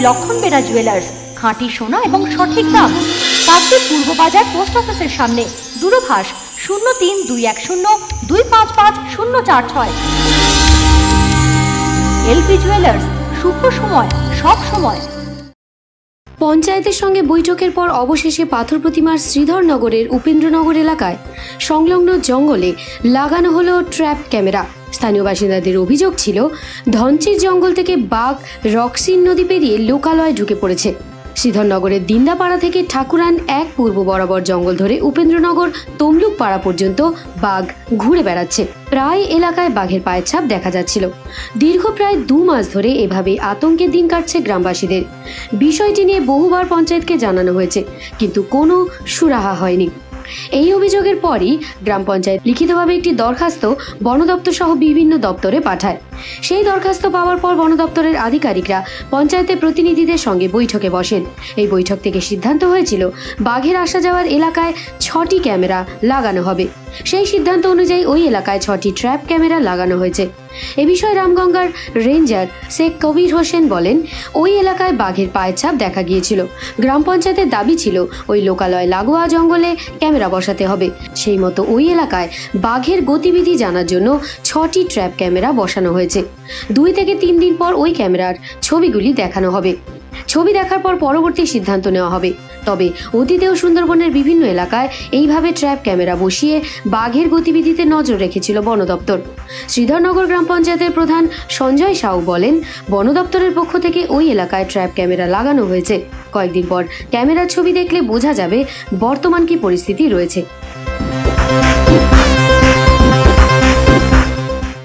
লক্ষণ বেরা জুয়েলার্স খাঁটি সোনা এবং সঠিক দাম। কাকদ্বীপ পূর্ব বাজার পোস্ট অফিসের সামনে, দূরভাষ শূন্য তিন দুই এক শূন্য দুই পাঁচ পাঁচ শূন্য চার ছয়। এলপি জুয়েলার্স শুভ সময়, সব সময়। পঞ্চায়েতের সঙ্গে বৈঠকের পর অবশেষে পাথর প্রতিমার শ্রীধরনগরের উপেন্দ্রনগর এলাকায় সংলগ্ন জঙ্গলে লাগানো হলো ট্র্যাপ ক্যামেরা। স্থানীয় বাসিন্দাদের অভিযোগ ছিল, ধনচির জঙ্গল থেকে বাঘ রক্সিন নদী পেরিয়ে লোকালয়ে ঢুকে পড়েছে। শ্রীধরনগরের দিন্দাপাড়া থেকে ঠাকুরান এক পূর্ব বরাবর জঙ্গল ধরে উপেন্দ্রনগর তমলুক পাড়া পর্যন্ত বাঘ ঘুরে বেড়াচ্ছে। প্রায় এলাকায় বাঘের পায়ের ছাপ দেখা যাচ্ছিল। দীর্ঘ প্রায় দু মাস ধরে এভাবে আতঙ্কের দিন কাটছে গ্রামবাসীদের। বিষয়টি নিয়ে বহুবার পঞ্চায়েতকে জানানো হয়েছে, কিন্তু কোনো সুরাহা হয়নি। এই অভিযোগের পরই গ্রাম পঞ্চায়েত লিখিতভাবে একটি দরখাস্ত বন দপ্তর সহ বিভিন্ন দপ্তরে পাঠায়। সেই দরখাস্ত পাওয়ার পর বন দপ্তরের আধিকারিকরা পঞ্চায়েতের প্রতিনিধিদের সঙ্গে বৈঠকে বসেন। এই বৈঠক থেকে সিদ্ধান্ত হয়েছিল, বাঘের আসা যাওয়ার এলাকায় ছটি ক্যামেরা লাগানো হবে। সেই সিদ্ধান্ত অনুযায়ী ওই এলাকায় ছটি ট্র্যাপ ক্যামেরা লাগানো হয়েছে। এ বিষয়ে রামগঙ্গার রেঞ্জার শেখ কবির হোসেন বলেন, ওই এলাকায় বাঘের পায়ের ছাপ দেখা গিয়েছিল। গ্রাম পঞ্চায়েতের দাবি ছিল, ওই লোকালয় লাগোয়া জঙ্গলে ক্যামেরা বসাতে হবে। সেই মতো ওই এলাকায় বাঘের গতিবিধি জানার জন্য ছটি ট্র্যাপ ক্যামেরা বসানো হয়েছে। দুই থেকে তিন দিন পর ওই ক্যামেরার ছবিগুলি দেখানো হবে। ছবি দেখার পর পরবর্তী সিদ্ধান্ত নেওয়া হবে। তবে অতীতেও সুন্দরবনের বিভিন্ন এলাকায় এইভাবে ট্র্যাপ ক্যামেরা বসিয়ে বাঘের গতিবিধিতে নজর রেখেছিল বন দপ্তর। শ্রীধরনগর গ্রাম পঞ্চায়েতের প্রধান সঞ্জয় সাউ বলেন, বন দপ্তরের পক্ষ থেকে ওই এলাকায় ট্র্যাপ ক্যামেরা লাগানো হয়েছে। কয়েকদিন পর ক্যামেরার ছবি দেখলে বোঝা যাবে বর্তমান কি পরিস্থিতি রয়েছে।